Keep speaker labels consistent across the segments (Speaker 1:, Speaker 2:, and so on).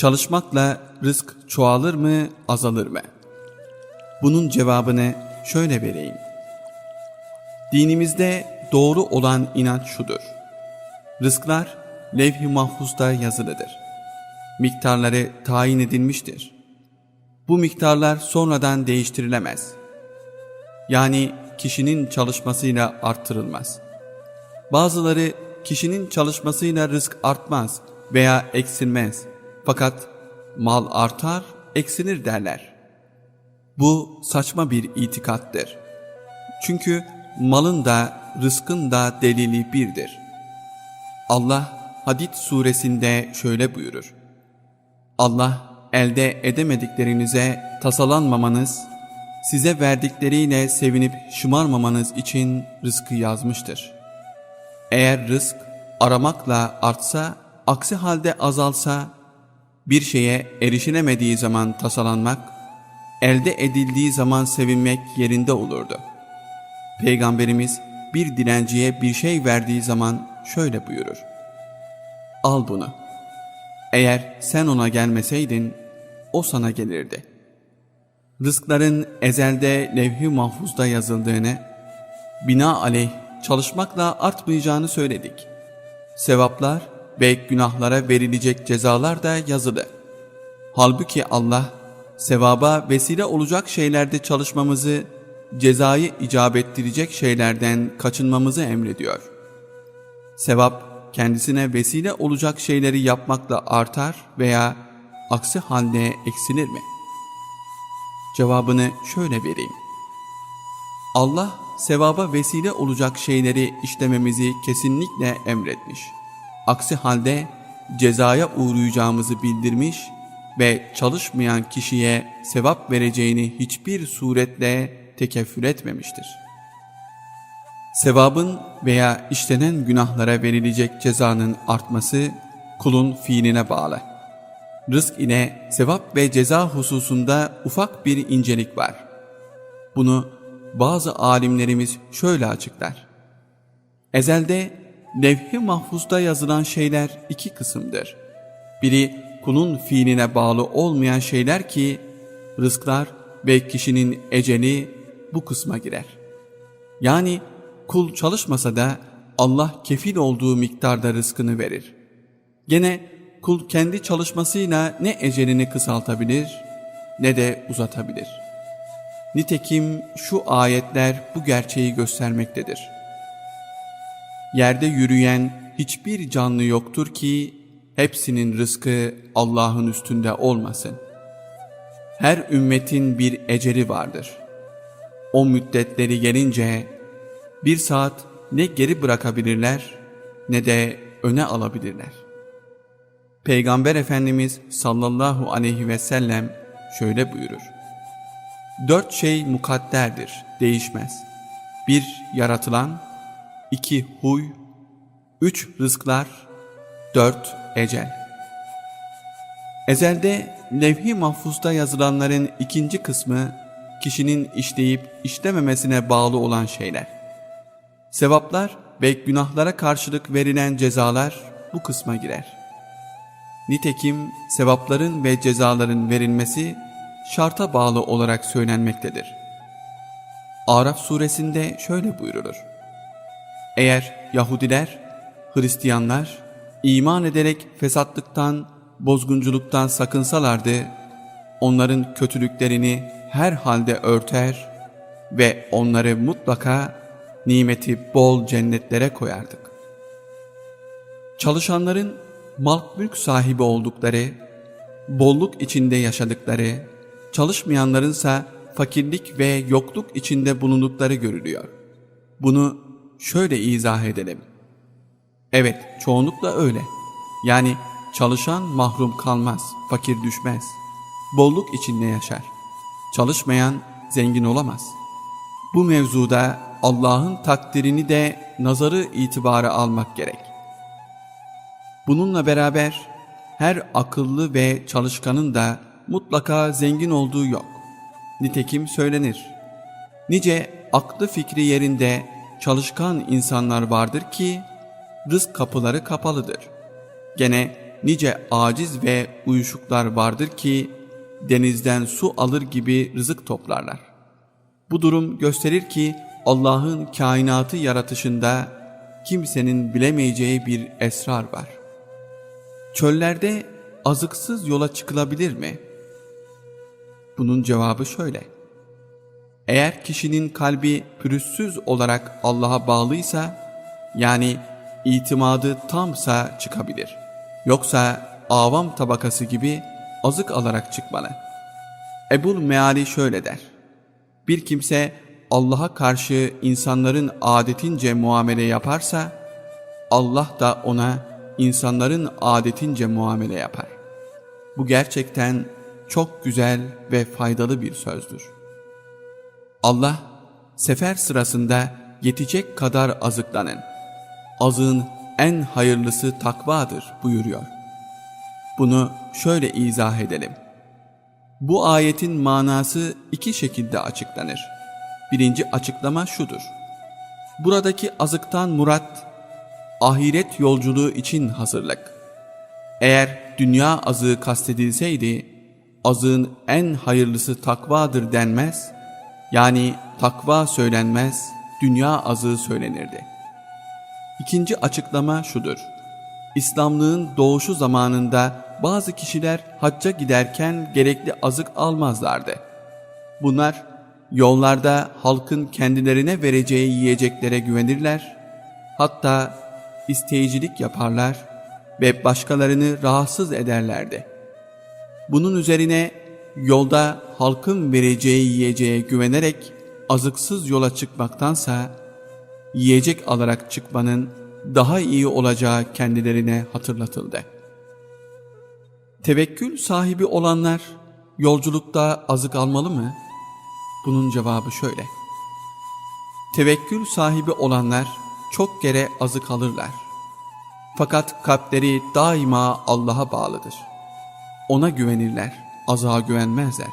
Speaker 1: Çalışmakla rızk çoğalır mı, azalır mı? Bunun cevabını şöyle vereyim. Dinimizde doğru olan inanç şudur. Rızklar levh-i mahfuzda yazılıdır. Miktarları tayin edilmiştir. Bu miktarlar sonradan değiştirilemez. Yani kişinin çalışmasıyla arttırılmaz. Bazıları kişinin çalışmasıyla rızk artmaz veya eksilmez. Fakat mal artar, eksilir derler. Bu saçma bir itikattır. Çünkü malın da rızkın da delili birdir. Allah Hadid suresinde şöyle buyurur. Allah elde edemediklerinize tasalanmamanız, size verdikleriyle sevinip şımarmamanız için rızkı yazmıştır. Eğer rızk aramakla artsa, aksi halde azalsa, bir şeye erişilemediği zaman tasalanmak, elde edildiği zaman sevinmek yerinde olurdu. Peygamberimiz bir dilenciye bir şey verdiği zaman şöyle buyurur. Al bunu. Eğer sen ona gelmeseydin, o sana gelirdi. Rızkların ezelde levh-i mahfuzda yazıldığını, binaenaleyh çalışmakla artmayacağını söyledik. Sevaplar ve günahlara verilecek cezalar da yazılı. Halbuki Allah, sevaba vesile olacak şeylerde çalışmamızı, cezayı icap ettirecek şeylerden kaçınmamızı emrediyor. Sevap, kendisine vesile olacak şeyleri yapmakla artar veya aksi halde eksilir mi? Cevabını şöyle vereyim. Allah sevaba vesile olacak şeyleri işlememizi kesinlikle emretmiş. Aksi halde cezaya uğrayacağımızı bildirmiş ve çalışmayan kişiye sevap vereceğini hiçbir suretle tekeffül etmemiştir. Sevabın veya işlenen günahlara verilecek cezanın artması kulun fiiline bağlı. Rızk ile sevap ve ceza hususunda ufak bir incelik var. Bunu bazı alimlerimiz şöyle açıklar. Ezelde levh-i mahfuzda yazılan şeyler iki kısımdır. Biri kulun fiiline bağlı olmayan şeyler ki rızklar ve kişinin eceli bu kısma girer. Yani kul çalışmasa da Allah kefil olduğu miktarda rızkını verir. Gene kul kendi çalışmasıyla ne ecelini kısaltabilir ne de uzatabilir. Nitekim şu ayetler bu gerçeği göstermektedir. Yerde yürüyen hiçbir canlı yoktur ki hepsinin rızkı Allah'ın üstünde olmasın. Her ümmetin bir eceli vardır. O müddetleri gelince bir saat ne geri bırakabilirler ne de öne alabilirler. Peygamber Efendimiz sallallahu aleyhi ve sellem şöyle buyurur. Dört şey mukadderdir, değişmez. Bir yaratılan, iki huy, üç rızklar, dört ecel. Ezelde levh-i mahfuzda yazılanların ikinci kısmı kişinin işleyip işlememesine bağlı olan şeyler. Sevaplar ve günahlara karşılık verilen cezalar bu kısma girer. Nitekim sevapların ve cezaların verilmesi şarta bağlı olarak söylenmektedir. Araf suresinde şöyle buyurulur. Eğer Yahudiler, Hristiyanlar iman ederek fesatlıktan, bozgunculuktan sakınsalardı, onların kötülüklerini her halde örter ve onları mutlaka nimeti bol cennetlere koyardık. Çalışanların mal mülk sahibi oldukları, bolluk içinde yaşadıkları, çalışmayanlarınsa fakirlik ve yokluk içinde bulundukları görülüyor. Bunu şöyle izah edelim. Evet, çoğunlukla öyle. Yani çalışan mahrum kalmaz, fakir düşmez. Bolluk içinde yaşar. Çalışmayan zengin olamaz. Bu mevzuda Allah'ın takdirini de nazarı itibara almak gerek. Bununla beraber her akıllı ve çalışkanın da mutlaka zengin olduğu yok. Nitekim söylenir. Nice aklı fikri yerinde çalışkan insanlar vardır ki rızk kapıları kapalıdır. Gene nice aciz ve uyuşuklar vardır ki denizden su alır gibi rızık toplarlar. Bu durum gösterir ki Allah'ın kainatı yaratışında kimsenin bilemeyeceği bir esrar var. Çöllerde azıksız yola çıkılabilir mi? Bunun cevabı şöyle. Eğer kişinin kalbi pürüzsüz olarak Allah'a bağlıysa, yani itimadı tamsa çıkabilir. Yoksa avam tabakası gibi azık alarak çıkmalı. Ebul Meali şöyle der. Bir kimse Allah'a karşı insanların adetince muamele yaparsa, Allah da ona insanların adetince muamele yapar. Bu gerçekten çok güzel ve faydalı bir sözdür. Allah, sefer sırasında yetecek kadar azıklanın. Azığın en hayırlısı takvadır buyuruyor. Bunu şöyle izah edelim. Bu ayetin manası iki şekilde açıklanır. Birinci açıklama şudur. Buradaki azıktan murat, ahiret yolculuğu için hazırlık. Eğer dünya azığı kastedilseydi, azığın en hayırlısı takvadır denmez, yani takva söylenmez, dünya azığı söylenirdi. İkinci açıklama şudur. İslamlığın doğuşu zamanında bazı kişiler hacca giderken gerekli azık almazlardı. Bunlar yollarda halkın kendilerine vereceği yiyeceklere güvenirler, hatta isteyicilik yaparlar ve başkalarını rahatsız ederlerdi. Bunun üzerine yolda halkın vereceği yiyeceğe güvenerek azıksız yola çıkmaktansa yiyecek alarak çıkmanın daha iyi olacağı kendilerine hatırlatıldı. Tevekkül sahibi olanlar yolculukta azık almalı mı? Bunun cevabı şöyle. Tevekkül sahibi olanlar çok kere azık alırlar. Fakat kalpleri daima Allah'a bağlıdır. Ona güvenirler, azığa güvenmezler.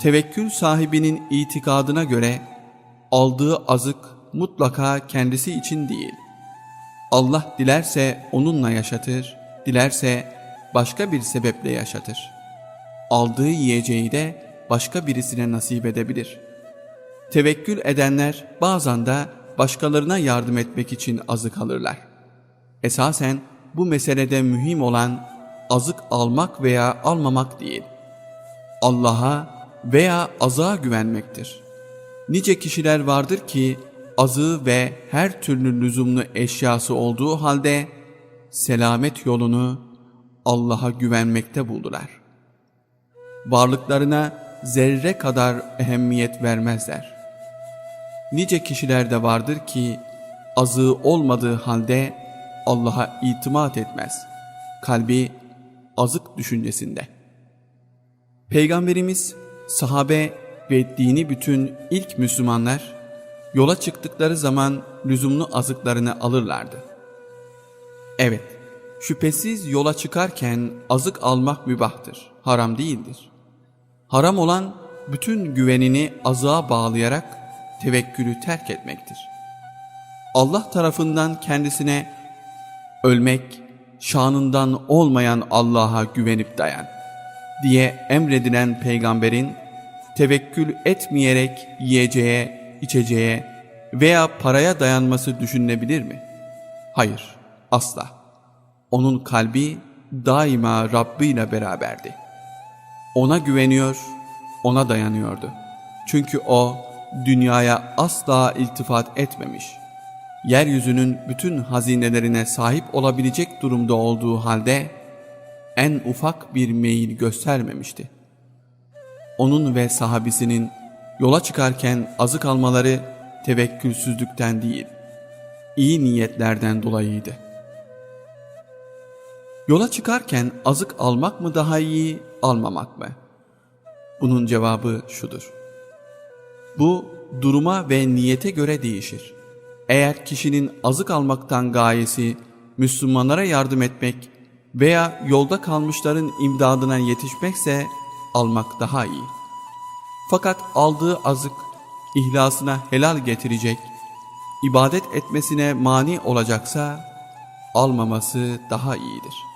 Speaker 1: Tevekkül sahibinin itikadına göre aldığı azık mutlaka kendisi için değil. Allah dilerse onunla yaşatır, dilerse başka bir sebeple yaşatır. Aldığı yiyeceği de başka birisine nasip edebilir. Tevekkül edenler bazen de başkalarına yardım etmek için azık alırlar. Esasen bu meselede mühim olan azık almak veya almamak değil. Allah'a veya azığa güvenmektir. Nice kişiler vardır ki azığı ve her türlü lüzumlu eşyası olduğu halde selamet yolunu Allah'a güvenmekte buldular. Varlıklarına zerre kadar ehemmiyet vermezler. Nice kişiler de vardır ki azığı olmadığı halde Allah'a itimat etmez. Kalbi azık düşüncesinde. Peygamberimiz, sahabe ve dini bütün ilk Müslümanlar yola çıktıkları zaman lüzumlu azıklarını alırlardı. Evet, şüphesiz yola çıkarken azık almak mübahtır, haram değildir. Haram olan bütün güvenini azığa bağlayarak tevekkülü terk etmektir. Allah tarafından kendisine ölmek, şanından olmayan Allah'a güvenip dayan diye emredilen peygamberin tevekkül etmeyerek yiyeceğe, içeceğe veya paraya dayanması düşünülebilir mi? Hayır, asla. Onun kalbi daima Rabbi ile beraberdi. Ona güveniyor, ona dayanıyordu. Çünkü o dünyaya asla iltifat etmemiş. Yeryüzünün bütün hazinelerine sahip olabilecek durumda olduğu halde en ufak bir meyil göstermemişti. Onun ve sahabisinin yola çıkarken azık almaları tevekkülsüzlükten değil, iyi niyetlerden dolayıydı. Yola çıkarken azık almak mı daha iyi, almamak mı? Bunun cevabı şudur. Bu duruma ve niyete göre değişir. Eğer kişinin azık almaktan gayesi Müslümanlara yardım etmek veya yolda kalmışların imdadına yetişmekse almak daha iyi. Fakat aldığı azık ihlasına helal getirecek, ibadet etmesine mani olacaksa almaması daha iyidir.